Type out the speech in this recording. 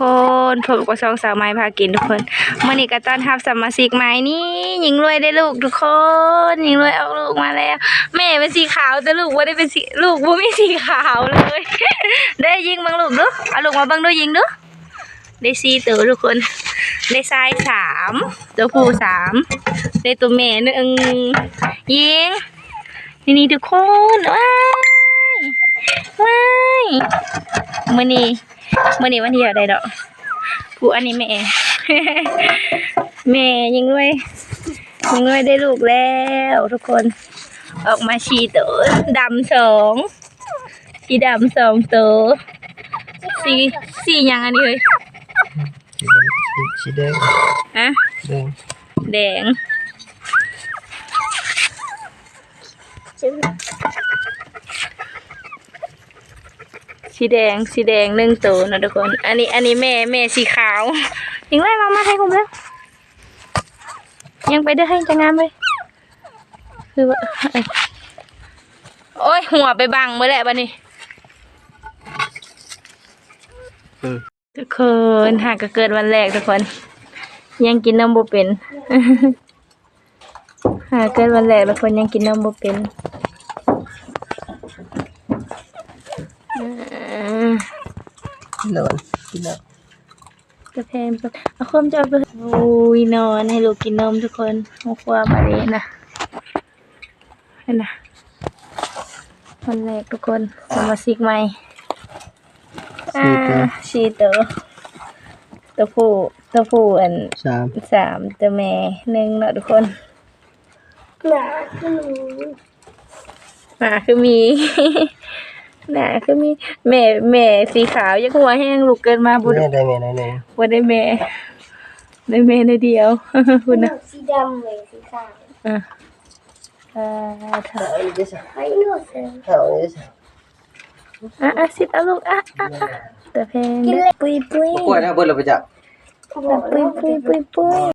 คนผมก็สองสาวไม้พากินทุกคนมื่อนี้ก็ต้อนรับสมาชิกใหม่นี่หญิงรวยได้ลูกทุกคนหญิงรวยเอาลูกมาแล้ว แม่เป็นสีขาวแต่ลูกว่าได้เป็นสีลูกว่าไม่สีขาวเลยได้ยิงบังลูกดูเอาลูกมาบังดูยิงดูได้สี่ตัวทุกคนได้ทรายสามตัวผู้สามได้ตัวแม่หนึ่งยิงนี่นี่ทุกคนว้ายว้ายมื่อนี้ มื่อนี้วันที่อะไรดอกกูอันนี้แม่แม่ยิงด้วยยิงด้วยได้ลูกแล้วทุกคน ออกมาชีตัวดำสองสีดำสองตัวสีสีหยังอันนี้เลยสีแดงอะแดงแดง สีแดงสีแดงหนึ่งตัวนะทุกคน อันนี้ อันนี้แม่แม่สีขาวยิงไล่มามาให้ผมแล้วยังไปได้ให้จะงามเลยคือว่าเอ้ยโอ้ยหัวไปบังเมื่อแหละบันนี้อืมทุกคนหากก็เกิดวันแรกทุกคน ยังกินนมบ่เป็นหากเกิดวันแรกทุกคนยังกินนมบ่เป็นอืม แล้วมันกินแล้วกระเพมปะเอาความจับเลยโอ้ยนอนให้ลูกกินนมทุกคนหัวความมาเลยนะเห็นนะวันแรกทุกคนสมาชิกใหม่สี่ตัวอ่าชีตัวตัวผู้ตัวผู้อันสามสามตัวแม่หนึ่งเนาะทุกคนหนาขึ้นหมาคือมี หนาคือมีแม่แม่สีขาวยังหัวแห้งลูกเกินมาบุญแม่ได้แม่ได้แม่ว่าได้แม่ได้แม่ในเดียวคุณนะสีดำเลยสีขาวอะอ่าเถอะเอาอีกจะสั่งไอ้หนูเสือเอาอีกจะสั่งอะอะสิเอาลูกอะอะอะแต่เพลงปุยปุยกล้วยนะเบิดเราไปจับปุยปุยปุยปุย